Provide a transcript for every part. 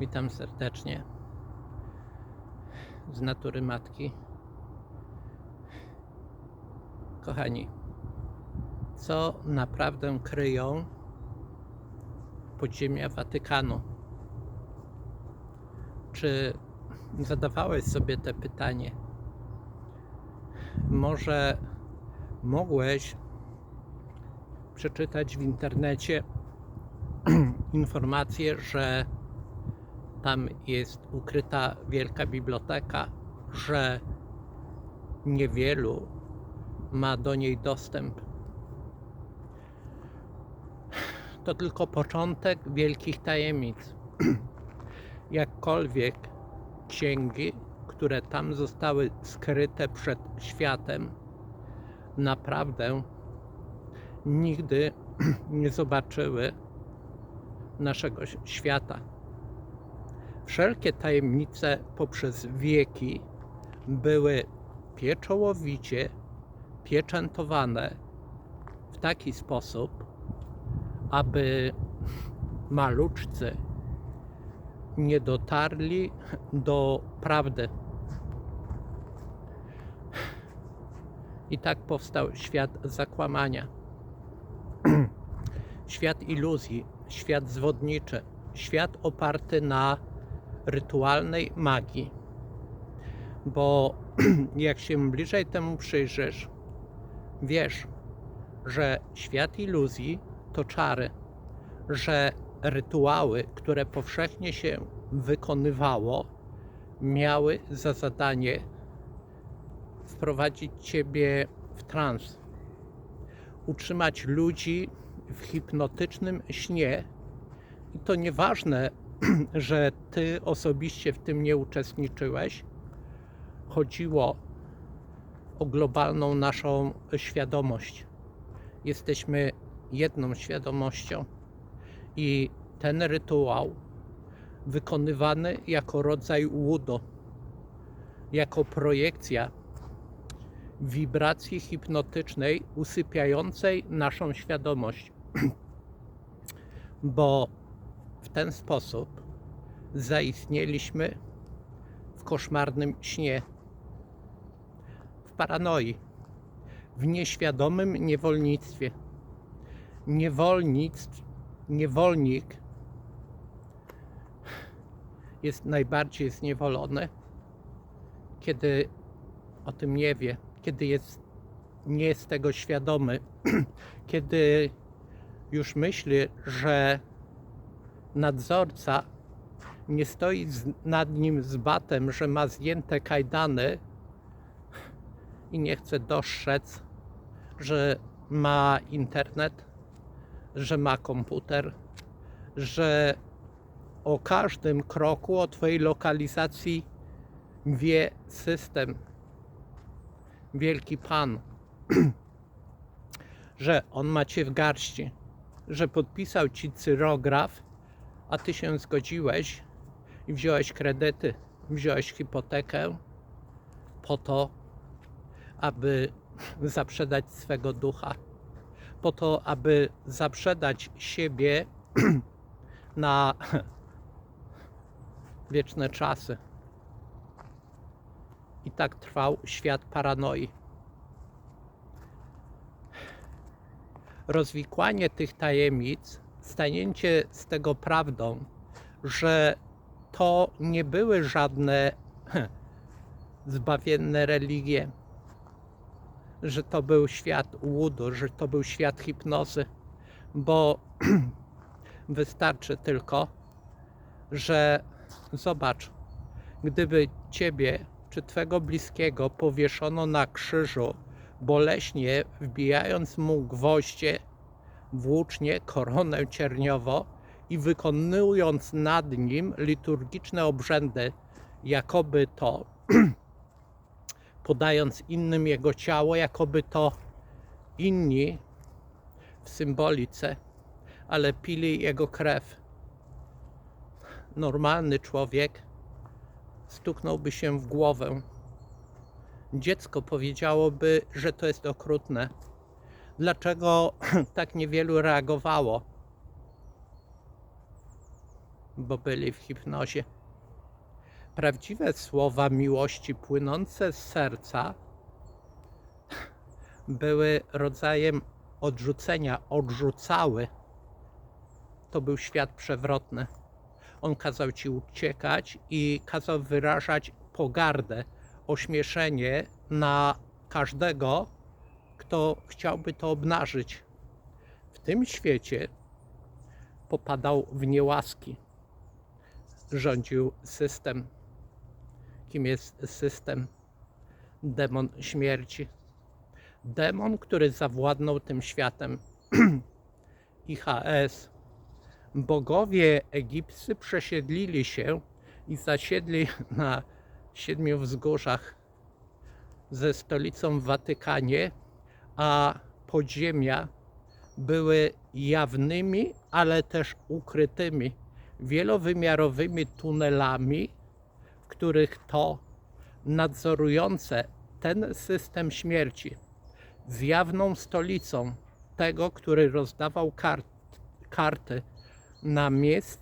Witam serdecznie z natury matki. Kochani, co naprawdę kryją podziemia Watykanu? Czy zadawałeś sobie te pytanie? Może mogłeś przeczytać w internecie informację, że tam jest ukryta wielka biblioteka, że niewielu ma do niej dostęp. To tylko początek wielkich tajemnic. Jakkolwiek księgi, które tam zostały skryte przed światem, naprawdę nigdy nie zobaczyły naszego świata. Wszelkie tajemnice poprzez wieki były pieczołowicie pieczętowane w taki sposób, aby maluczcy nie dotarli do prawdy. I tak powstał świat zakłamania, świat iluzji, świat zwodniczy, świat oparty na rytualnej magii. Bo jak się bliżej temu przyjrzysz, wiesz, że świat iluzji to czary, że rytuały, które powszechnie się wykonywało, miały za zadanie wprowadzić ciebie w trans, utrzymać ludzi w hipnotycznym śnie. I to nieważne, że ty osobiście w tym nie uczestniczyłeś. Chodziło o globalną naszą świadomość. Jesteśmy jedną świadomością i ten rytuał wykonywany jako rodzaj łudo, jako projekcja wibracji hipnotycznej usypiającej naszą świadomość. Bo w ten sposób zaistnieliśmy w koszmarnym śnie, w paranoi, w nieświadomym niewolnictwie. Niewolnictw, niewolnik jest najbardziej zniewolony, kiedy o tym nie wie, kiedy jest, nie jest tego świadomy, kiedy już myśli, że nadzorca nie stoi nad nim z batem, że ma zdjęte kajdany i nie chce dostrzec, że ma internet, że ma komputer, że o każdym kroku, o Twojej lokalizacji wie system, wielki Pan, że On ma Cię w garści, że podpisał Ci cyrograf, a Ty się zgodziłeś i wziąłeś kredyty, wziąłeś hipotekę po to, aby zaprzedać swego ducha, po to, aby zaprzedać siebie na wieczne czasy. I tak trwał świat paranoi. Rozwikłanie tych tajemnic, stanięcie z tego prawdą, że to nie były żadne zbawienne religie, że to był świat łudu, że to był świat hipnozy, bo wystarczy tylko, że zobacz, gdyby ciebie czy twego bliskiego powieszono na krzyżu, boleśnie wbijając mu gwoździe, włócznie, koronę cierniową i wykonując nad nim liturgiczne obrzędy, jakoby to podając innym jego ciało, jakoby to inni w symbolice, ale pili jego krew. Normalny człowiek stuknąłby się w głowę. Dziecko powiedziałoby, że to jest okrutne. Dlaczego tak niewielu reagowało? bo byli w hipnozie. Prawdziwe słowa miłości płynące z serca były rodzajem odrzucenia, odrzucały. To był świat przewrotny. On kazał ci uciekać i kazał wyrażać pogardę, ośmieszenie na każdego, kto chciałby to obnażyć. W tym świecie popadał w niełaski. Rządził system. Kim jest system? Demon śmierci. Demon, który zawładnął tym światem. IHS. Bogowie egipscy przesiedlili się i zasiedli na siedmiu wzgórzach ze stolicą w Watykanie, a podziemia były jawnymi, ale też ukrytymi, wielowymiarowymi tunelami, w których to nadzorujące ten system śmierci z jawną stolicą tego, który rozdawał kart, karty namiestnika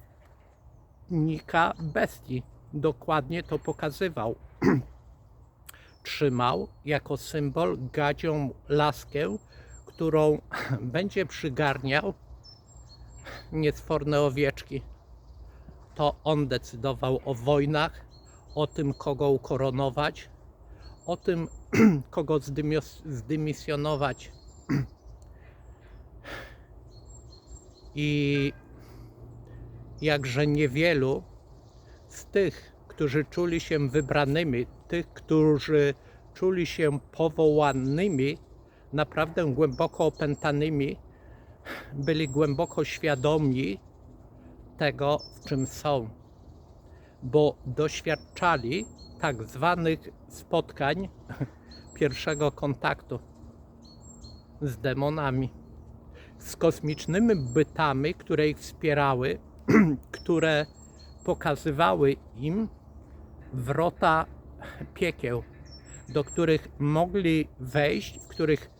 bestii. Dokładnie to pokazywał. Trzymał jako symbol gadzią laskę, którą będzie przygarniał niesforne owieczki. To on decydował o wojnach, o tym, kogo ukoronować, o tym, kogo zdymisjonować. I jakże niewielu z tych, którzy czuli się wybranymi, tych, którzy czuli się powołanymi, naprawdę głęboko opętanymi, byli głęboko świadomi tego, w czym są, bo doświadczali tak zwanych spotkań pierwszego kontaktu z demonami, z kosmicznymi bytami, które ich wspierały, które pokazywały im wrota piekieł, do których mogli wejść, w których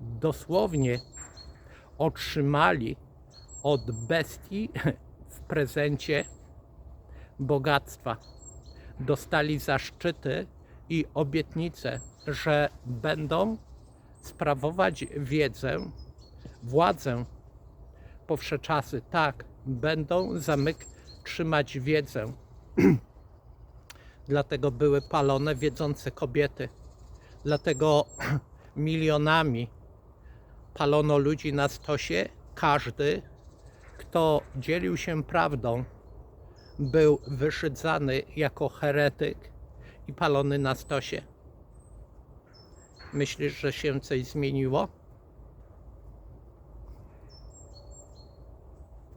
dosłownie otrzymali od bestii w prezencie bogactwa. Dostali zaszczyty i obietnice, że będą sprawować wiedzę, władzę po wsze czasy. Tak, będą zamyk trzymać wiedzę. Dlatego były palone wiedzące kobiety. Dlatego milionami palono ludzi na stosie. Każdy, kto dzielił się prawdą, był wyszydzany jako heretyk i palony na stosie. Myślisz, że się coś zmieniło?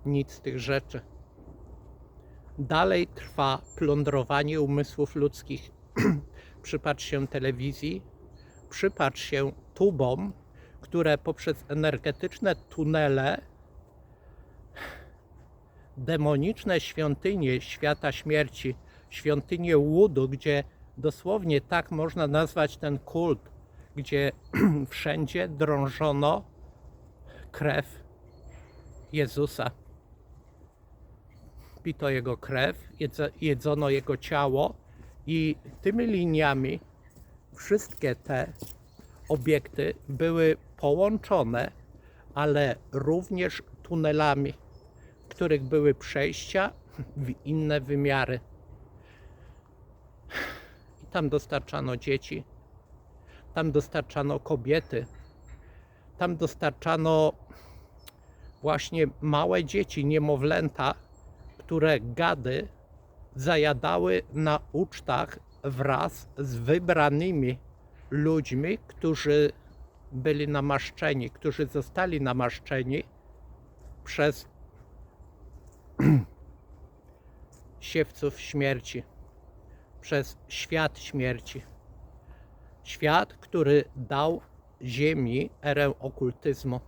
Nic z tych rzeczy. Dalej trwa plądrowanie umysłów ludzkich. Przypatrz się telewizji, przypatrz się tubom, które poprzez energetyczne tunele demoniczne świątynie świata śmierci, świątynie łudu, gdzie dosłownie tak można nazwać ten kult, gdzie wszędzie drążono krew Jezusa. Pito jego krew, jedzono jego ciało i tymi liniami wszystkie te obiekty były połączone, ale również tunelami, w których były przejścia w inne wymiary. I tam dostarczano dzieci, tam dostarczano kobiety, tam dostarczano właśnie małe dzieci, niemowlęta, które gady zajadały na ucztach wraz z wybranymi ludźmi, którzy byli namaszczeni, którzy zostali namaszczeni przez siewców śmierci, przez świat śmierci. Świat, który dał Ziemi erę okultyzmu.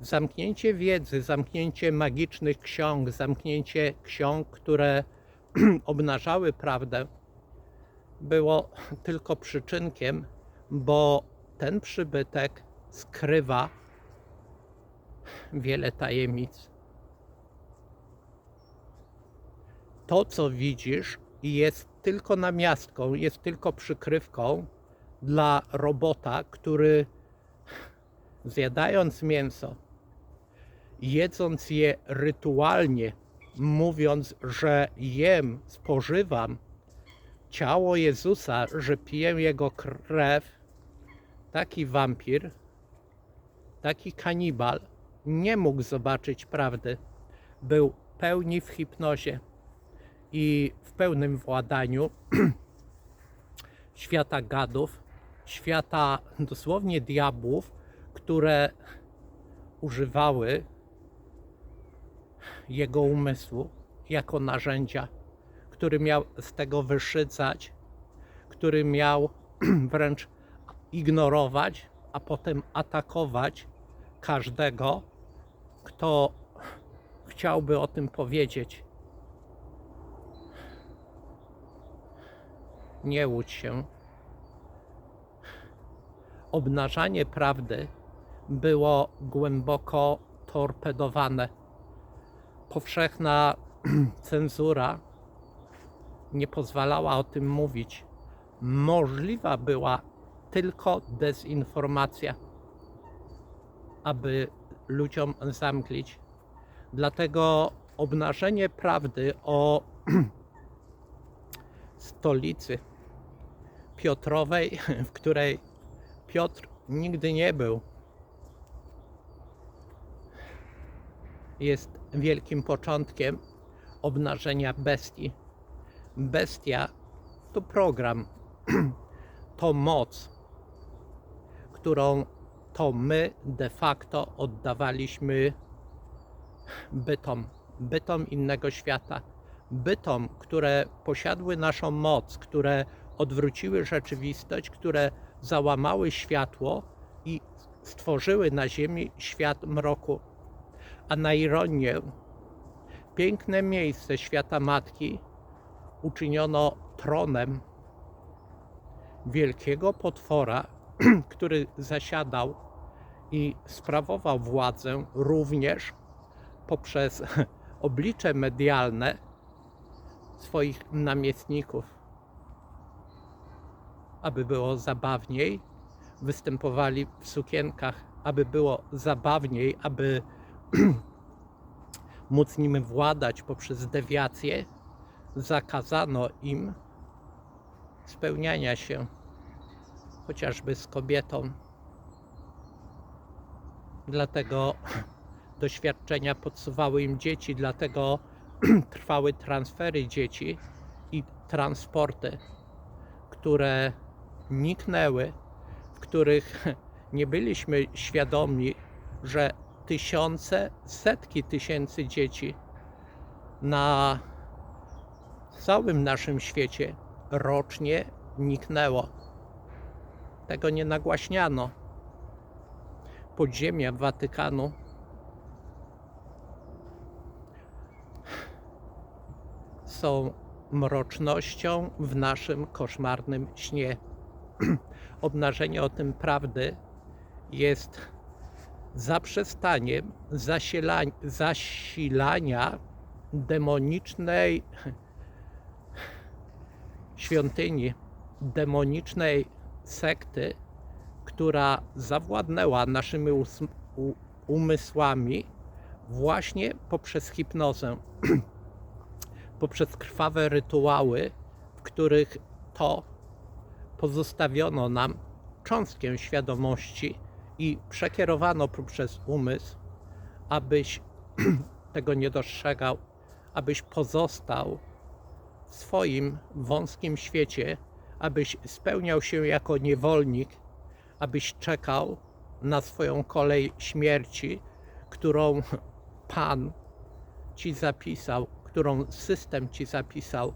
Zamknięcie wiedzy, zamknięcie magicznych ksiąg, zamknięcie ksiąg, które obnażały prawdę, było tylko przyczynkiem, bo ten przybytek skrywa wiele tajemnic. to, co widzisz, jest tylko namiastką, jest tylko przykrywką dla robota, który zjadając mięso, jedząc je rytualnie, mówiąc, że jem, spożywam ciało Jezusa, że piję jego krew, taki wampir, taki kanibal nie mógł zobaczyć prawdy. Był pełni w hipnozie i w pełnym władaniu świata gadów, świata dosłownie diabłów, które używały jego umysłu jako narzędzia, który miał z tego wyszydzać, który miał wręcz ignorować, a potem atakować każdego, kto chciałby o tym powiedzieć. Nie łudź się. Obnażanie prawdy było głęboko torpedowane. Powszechna cenzura nie pozwalała o tym mówić. Możliwa była tylko dezinformacja, aby ludziom zamklić. Dlatego obnażenie prawdy o stolicy Piotrowej, w której Piotr nigdy nie był, jest wielkim początkiem obnażenia bestii. Bestia to program, to moc, którą to my de facto oddawaliśmy bytom, bytom innego świata, bytom, które posiadły naszą moc, które odwróciły rzeczywistość, które załamały światło i stworzyły na Ziemi świat mroku. A na ironię, piękne miejsce świata Matki uczyniono tronem wielkiego potwora, który zasiadał i sprawował władzę również poprzez oblicze medialne swoich namiestników. Aby było zabawniej, występowali w sukienkach, aby było zabawniej, aby móc nim władać poprzez dewiację, zakazano im spełniania się chociażby z kobietą. Dlatego doświadczenia podsuwały im dzieci, dlatego trwały transfery dzieci i transporty, które niknęły, w których nie byliśmy świadomi, że tysiące, setki tysięcy dzieci na całym naszym świecie rocznie niknęło. Tego nie nagłaśniano. Podziemia Watykanu są mrocznością w naszym koszmarnym śnie. Obnażenie o tym prawdy jest zaprzestaniem zasilania, zasilania demonicznej świątyni, demonicznej sekty, która zawładnęła naszymi umysłami właśnie poprzez hipnozę, poprzez krwawe rytuały, w których to pozostawiono nam cząstkę świadomości i przekierowano poprzez umysł, abyś tego nie dostrzegał, abyś pozostał w swoim wąskim świecie, abyś spełniał się jako niewolnik, abyś czekał na swoją kolej śmierci, którą Pan ci zapisał, którą system ci zapisał.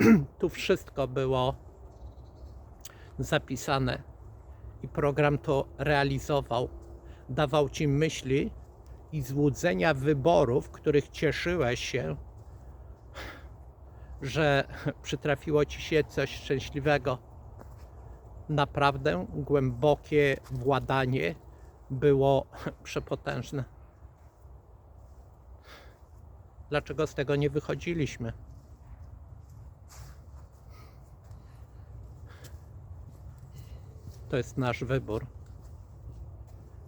tu wszystko było zapisane i program to realizował. Dawał ci myśli i złudzenia wyborów, których cieszyłeś się, że przytrafiło ci się coś szczęśliwego. Naprawdę głębokie władanie było przepotężne. Dlaczego z tego nie wychodziliśmy? To jest nasz wybór.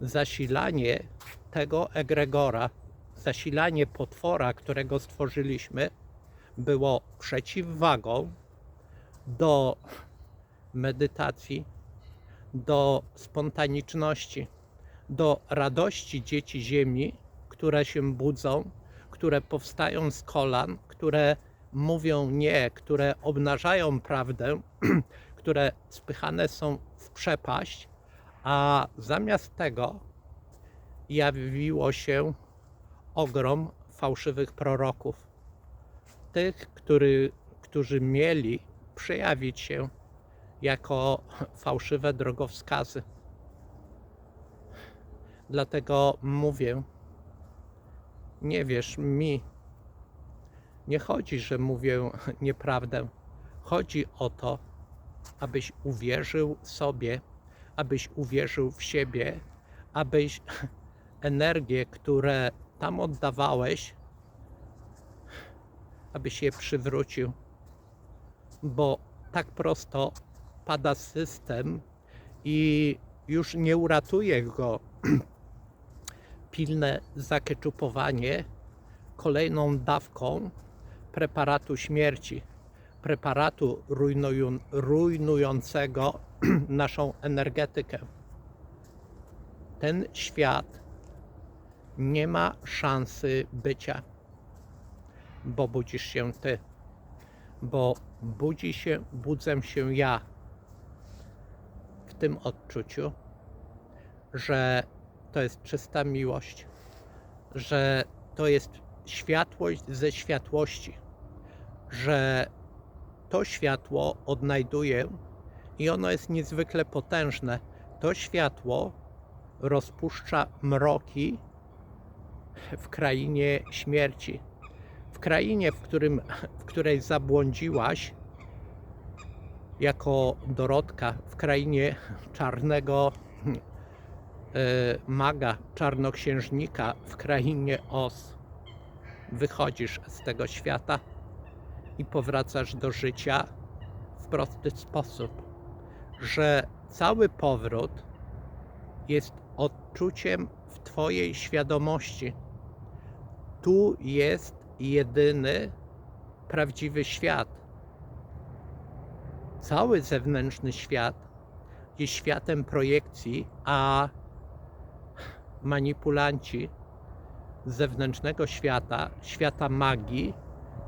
Zasilanie tego egregora, zasilanie potwora, którego stworzyliśmy, było przeciwwagą do medytacji, do spontaniczności, do radości dzieci Ziemi, które się budzą, które powstają z kolan, które mówią nie, które obnażają prawdę, które spychane są przepaść, a zamiast tego jawiło się ogrom fałszywych proroków. Tych, który, którzy mieli przejawić się jako fałszywe drogowskazy. Dlatego mówię, nie wierz mi. Nie chodzi, że mówię nieprawdę. Chodzi o to, abyś uwierzył sobie, abyś uwierzył w siebie, abyś energię, które tam oddawałeś, abyś je przywrócił. Bo tak prosto pada system i już nie uratuje go pilne zakeczupowanie kolejną dawką preparatu śmierci, preparatu rujnują, rujnującego naszą energetykę. Ten świat nie ma szansy bycia, bo budzisz się ty, bo budzi się, budzę się ja w tym odczuciu, że to jest czysta miłość, że to jest światłość ze światłości, że to światło odnajduję i ono jest niezwykle potężne. To światło rozpuszcza mroki w krainie śmierci. W krainie, w, którym, w której zabłądziłaś jako Dorotka, w krainie czarnego e, maga, czarnoksiężnika, w krainie Os. Wychodzisz z tego świata i powracasz do życia w prosty sposób, że cały powrót jest odczuciem w Twojej świadomości. Tu jest jedyny prawdziwy świat. Cały zewnętrzny świat jest światem projekcji, a manipulanci zewnętrznego świata, świata magii,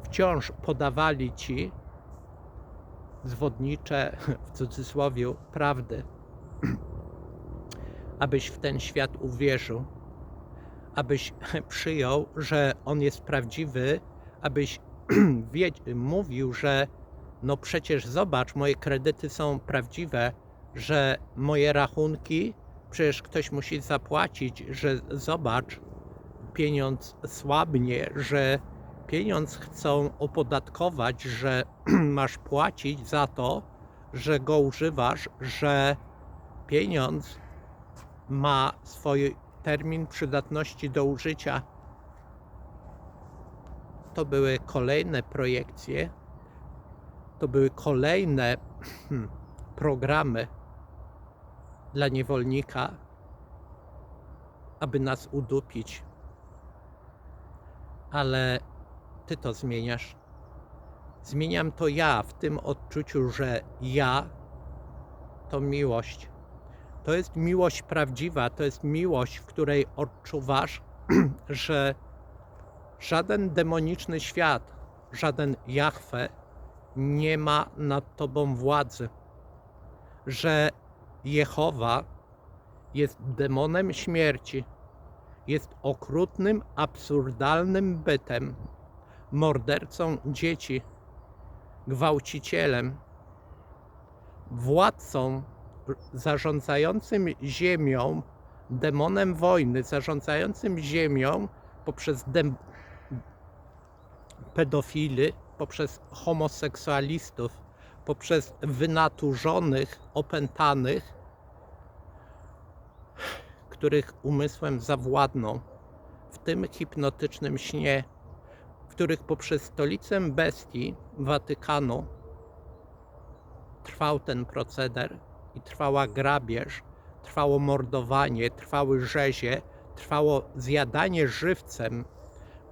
wciąż podawali ci zwodnicze, w cudzysłowie, prawdy, abyś w ten świat uwierzył, abyś przyjął, że on jest prawdziwy, abyś mówił, że no przecież zobacz, moje kredyty są prawdziwe, że moje rachunki przecież ktoś musi zapłacić, że zobacz, pieniądz słabnie, że pieniądz chcą opodatkować, że masz płacić za to, że go używasz, że pieniądz ma swój termin przydatności do użycia. To były kolejne projekcje, to były kolejne programy dla niewolnika, aby nas udupić. Ale ty to zmieniasz. Zmieniam to ja w tym odczuciu, że ja to miłość. To jest miłość prawdziwa, to jest miłość, w której odczuwasz, że żaden demoniczny świat, żaden Jahwe nie ma nad tobą władzy. Że Jehowa jest demonem śmierci, jest okrutnym, absurdalnym bytem, mordercą dzieci, gwałcicielem, władcą zarządzającym ziemią, demonem wojny, zarządzającym ziemią poprzez dem- pedofily, poprzez homoseksualistów, poprzez wynaturzonych, opętanych, których umysłem zawładną w tym hipnotycznym śnie, których poprzez stolicę bestii Watykanu trwał ten proceder i trwała grabież, trwało mordowanie, trwały rzezie, trwało zjadanie żywcem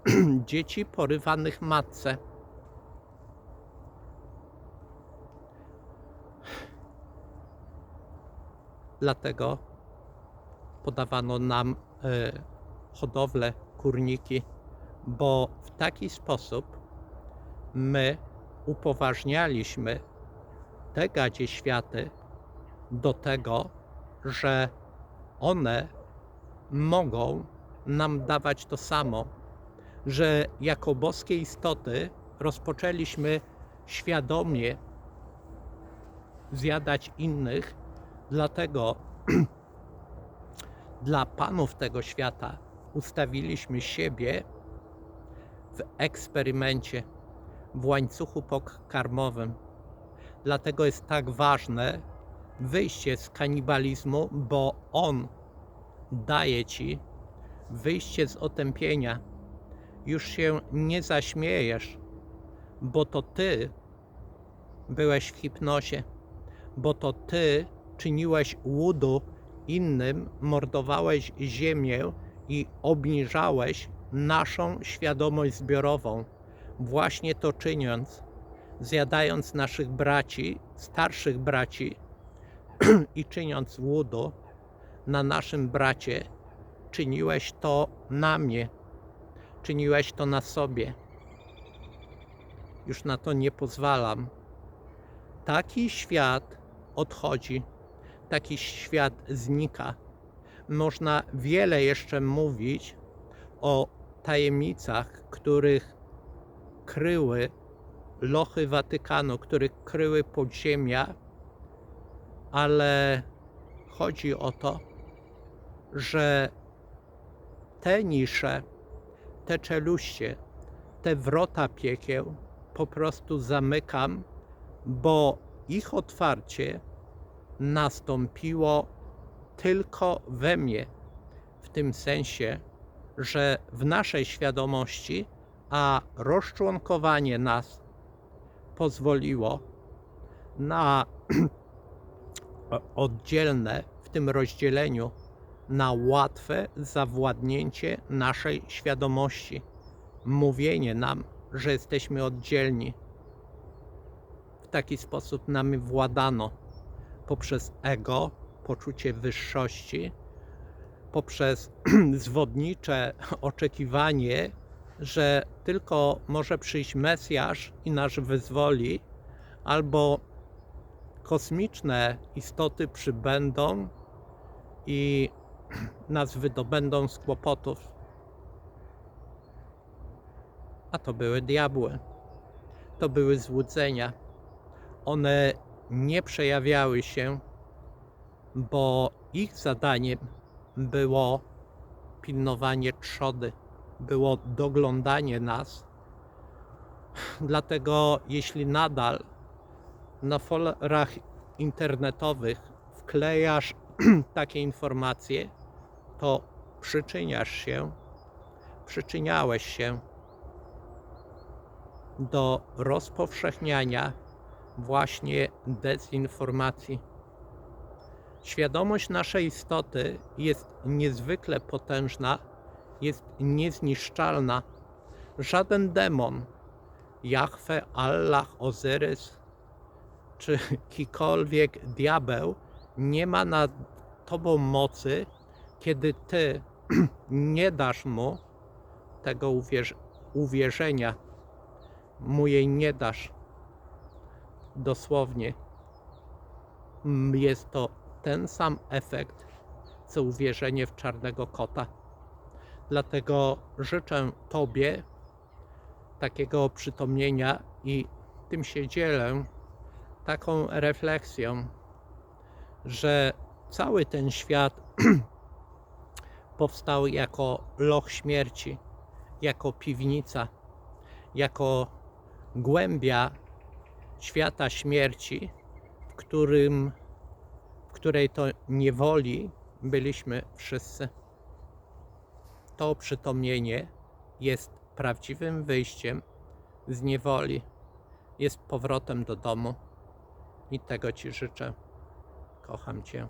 dzieci porywanych matce. Dlatego podawano nam e, hodowlę kurniki, bo w taki sposób my upoważnialiśmy te gadzie światy do tego, że one mogą nam dawać to samo, że jako boskie istoty rozpoczęliśmy świadomie zjadać innych, dlatego dla panów tego świata ustawiliśmy siebie w eksperymencie, w łańcuchu pokarmowym. Dlatego jest tak ważne wyjście z kanibalizmu, bo on daje ci wyjście z otępienia. Już się nie zaśmiejesz, bo to ty byłeś w hipnozie, bo to ty czyniłeś łudu innym, mordowałeś ziemię i obniżałeś naszą świadomość zbiorową. Właśnie to czyniąc, zjadając naszych braci, starszych braci i czyniąc łudu na naszym bracie, czyniłeś to na mnie, czyniłeś to na sobie. Już na to nie pozwalam. Taki świat odchodzi, taki świat znika. Można wiele jeszcze mówić o tajemnicach, których kryły lochy Watykanu, których kryły podziemia, ale chodzi o to, że te nisze, te czeluście, te wrota piekieł po prostu zamykam, bo ich otwarcie nastąpiło tylko we mnie, w tym sensie, że w naszej świadomości, a rozczłonkowanie nas pozwoliło na oddzielne w tym rozdzieleniu na łatwe zawładnięcie naszej świadomości, mówienie nam, że jesteśmy oddzielni. W taki sposób nami władano poprzez ego, poczucie wyższości, poprzez zwodnicze oczekiwanie, że tylko może przyjść Mesjasz i nas wyzwoli, albo kosmiczne istoty przybędą i nas wydobędą z kłopotów. A to były diabły. To były złudzenia. One nie przejawiały się, bo ich zadaniem było pilnowanie trzody, było doglądanie nas. Dlatego, jeśli nadal na forach internetowych wklejasz takie informacje, to przyczyniasz się, przyczyniałeś się do rozpowszechniania właśnie dezinformacji. Świadomość naszej istoty jest niezwykle potężna, jest niezniszczalna. Żaden demon, Jahwe, Allah, Ozyrys czy kikolwiek diabeł nie ma nad tobą mocy, kiedy ty nie dasz mu tego uwierz uwierzenia, mu jej nie dasz. Dosłownie Mm, jest to ten sam efekt, co uwierzenie w czarnego kota. Dlatego życzę Tobie takiego oprzytomnienia i tym się dzielę taką refleksją, że cały ten świat powstał jako loch śmierci, jako piwnica, jako głębia świata śmierci, w którym której to niewoli byliśmy wszyscy. To oprzytomnienie jest prawdziwym wyjściem z niewoli, jest powrotem do domu i tego Ci życzę. Kocham cię.